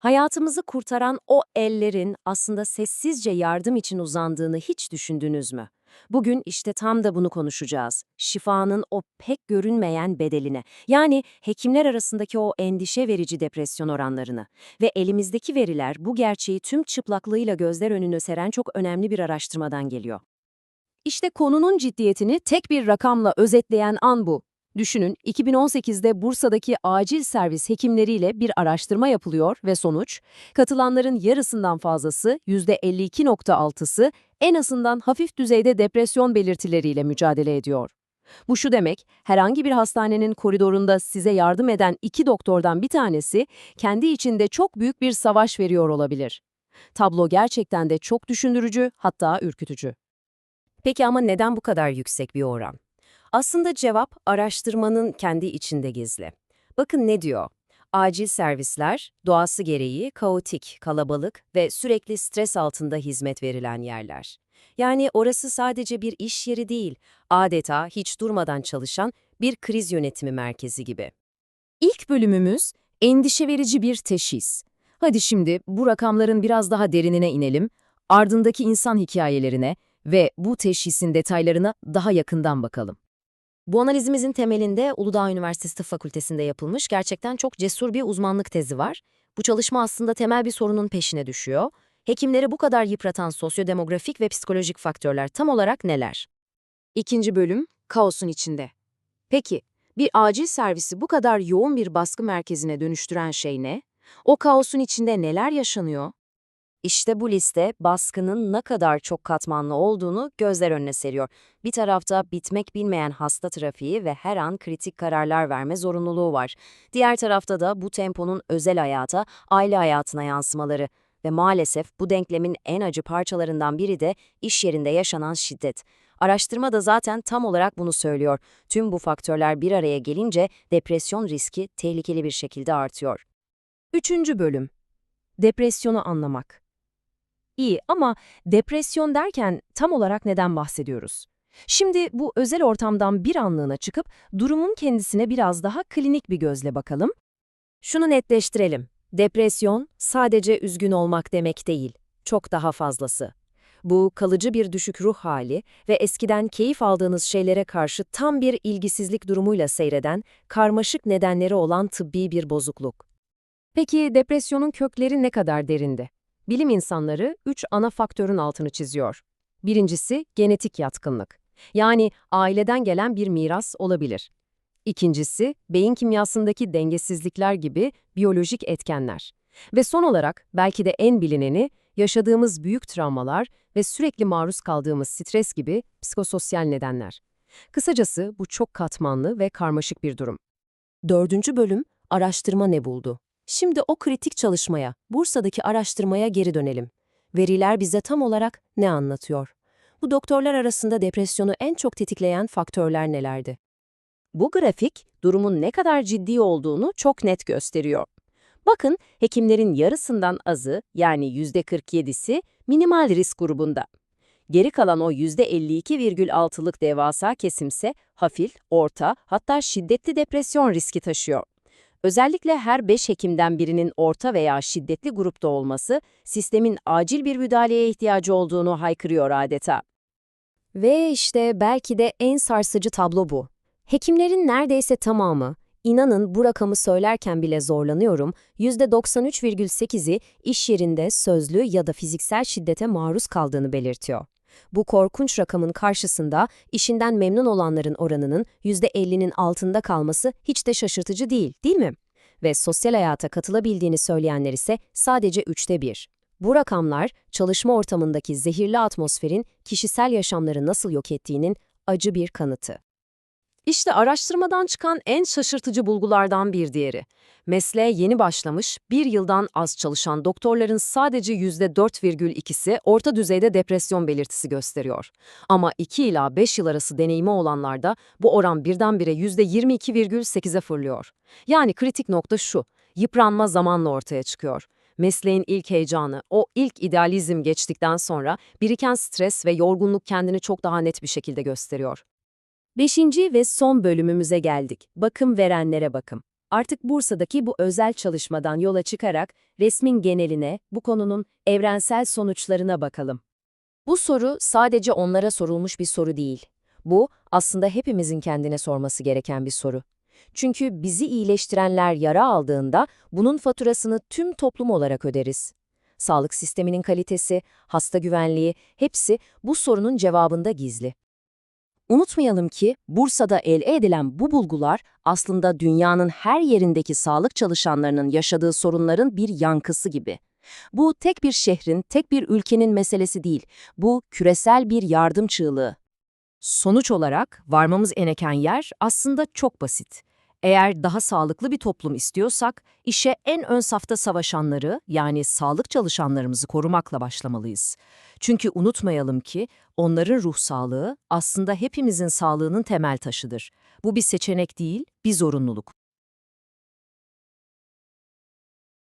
Hayatımızı kurtaran o ellerin aslında sessizce yardım için uzandığını hiç düşündünüz mü? Bugün işte tam da bunu konuşacağız. Şifanın o pek görünmeyen bedeline, yani hekimler arasındaki o endişe verici depresyon oranlarını ve elimizdeki veriler bu gerçeği tüm çıplaklığıyla gözler önüne seren çok önemli bir araştırmadan geliyor. İşte konunun ciddiyetini tek bir rakamla özetleyen an bu. Düşünün, 2018'de Bursa'daki acil servis hekimleriyle bir araştırma yapılıyor ve sonuç, katılanların yarısından fazlası, %52.6'sı en azından hafif düzeyde depresyon belirtileriyle mücadele ediyor. Bu şu demek, herhangi bir hastanenin koridorunda size yardım eden iki doktordan bir tanesi, kendi içinde çok büyük bir savaş veriyor olabilir. Tablo gerçekten de çok düşündürücü, hatta ürkütücü. Peki ama neden bu kadar yüksek bir oran? Aslında cevap araştırmanın kendi içinde gizli. Bakın ne diyor? Acil servisler, doğası gereği kaotik, kalabalık ve sürekli stres altında hizmet verilen yerler. Yani orası sadece bir iş yeri değil, adeta hiç durmadan çalışan bir kriz yönetimi merkezi gibi. İlk bölümümüz endişe verici bir teşhis. Hadi şimdi bu rakamların biraz daha derinine inelim, ardındaki insan hikayelerine ve bu teşhisin detaylarına daha yakından bakalım. Bu analizimizin temelinde Uludağ Üniversitesi Tıp Fakültesi'nde yapılmış gerçekten çok cesur bir uzmanlık tezi var. Bu çalışma aslında temel bir sorunun peşine düşüyor. Hekimleri bu kadar yıpratan sosyodemografik ve psikolojik faktörler tam olarak neler? İkinci bölüm, kaosun içinde. Peki, bir acil servisi bu kadar yoğun bir baskı merkezine dönüştüren şey ne? O kaosun içinde neler yaşanıyor? İşte bu liste baskının ne kadar çok katmanlı olduğunu gözler önüne seriyor. Bir tarafta bitmek bilmeyen hasta trafiği ve her an kritik kararlar verme zorunluluğu var. Diğer tarafta da bu temponun özel hayata, aile hayatına yansımaları. Ve maalesef bu denklemin en acı parçalarından biri de iş yerinde yaşanan şiddet. Araştırma da zaten tam olarak bunu söylüyor. Tüm bu faktörler bir araya gelince depresyon riski tehlikeli bir şekilde artıyor. Üçüncü bölüm. Depresyonu anlamak. İyi ama depresyon derken tam olarak neden bahsediyoruz? Şimdi bu özel ortamdan bir anlığına çıkıp durumun kendisine biraz daha klinik bir gözle bakalım. Şunu netleştirelim. Depresyon sadece üzgün olmak demek değil, çok daha fazlası. Bu kalıcı bir düşük ruh hali ve eskiden keyif aldığınız şeylere karşı tam bir ilgisizlik durumuyla seyreden, karmaşık nedenleri olan tıbbi bir bozukluk. Peki depresyonun kökleri ne kadar derinde? Bilim insanları üç ana faktörün altını çiziyor. Birincisi genetik yatkınlık. Yani aileden gelen bir miras olabilir. İkincisi beyin kimyasındaki dengesizlikler gibi biyolojik etkenler. Ve son olarak belki de en bilineni yaşadığımız büyük travmalar ve sürekli maruz kaldığımız stres gibi psikososyal nedenler. Kısacası bu çok katmanlı ve karmaşık bir durum. Dördüncü bölüm, araştırma ne buldu? Şimdi o kritik çalışmaya, Bursa'daki araştırmaya geri dönelim. Veriler bize tam olarak ne anlatıyor? Bu doktorlar arasında depresyonu en çok tetikleyen faktörler nelerdi? Bu grafik, durumun ne kadar ciddi olduğunu çok net gösteriyor. Bakın, hekimlerin yarısından azı, yani %47'si minimal risk grubunda. Geri kalan o %52,6'lık devasa kesimse hafif, orta, hatta şiddetli depresyon riski taşıyor. Özellikle her 5 hekimden birinin orta veya şiddetli grupta olması, sistemin acil bir müdahaleye ihtiyacı olduğunu haykırıyor adeta. Ve işte belki de en sarsıcı tablo bu. Hekimlerin neredeyse tamamı, inanın bu rakamı söylerken bile zorlanıyorum, %93,8'i iş yerinde sözlü ya da fiziksel şiddete maruz kaldığını belirtiyor. Bu korkunç rakamın karşısında işinden memnun olanların oranının %50'nin altında kalması hiç de şaşırtıcı değil, değil mi? Ve sosyal hayata katılabildiğini söyleyenler ise sadece üçte bir. Bu rakamlar, çalışma ortamındaki zehirli atmosferin kişisel yaşamları nasıl yok ettiğinin acı bir kanıtı. İşte araştırmadan çıkan en şaşırtıcı bulgulardan bir diğeri. Mesleğe yeni başlamış, bir yıldan az çalışan doktorların sadece %4,2'si orta düzeyde depresyon belirtisi gösteriyor. Ama 2 ila 5 yıl arası deneyimi olanlarda bu oran birdenbire %22,8'e fırlıyor. Yani kritik nokta şu, yıpranma zamanla ortaya çıkıyor. Mesleğin ilk heyecanı, o ilk idealizm geçtikten sonra biriken stres ve yorgunluk kendini çok daha net bir şekilde gösteriyor. Beşinci ve son bölümümüze geldik. Bakım verenlere bakım. Artık Bursa'daki bu özel çalışmadan yola çıkarak resmin geneline, bu konunun evrensel sonuçlarına bakalım. Bu soru sadece onlara sorulmuş bir soru değil. Bu aslında hepimizin kendine sorması gereken bir soru. Çünkü bizi iyileştirenler yara aldığında bunun faturasını tüm toplum olarak öderiz. Sağlık sisteminin kalitesi, hasta güvenliği hepsi bu sorunun cevabında gizli. Unutmayalım ki Bursa'da elde edilen bu bulgular aslında dünyanın her yerindeki sağlık çalışanlarının yaşadığı sorunların bir yankısı gibi. Bu tek bir şehrin, tek bir ülkenin meselesi değil. Bu küresel bir yardım çığlığı. Sonuç olarak varmamız gereken yer aslında çok basit. Eğer daha sağlıklı bir toplum istiyorsak, işe en ön safta savaşanları, yani sağlık çalışanlarımızı korumakla başlamalıyız. Çünkü unutmayalım ki onların ruh sağlığı aslında hepimizin sağlığının temel taşıdır. Bu bir seçenek değil, bir zorunluluk.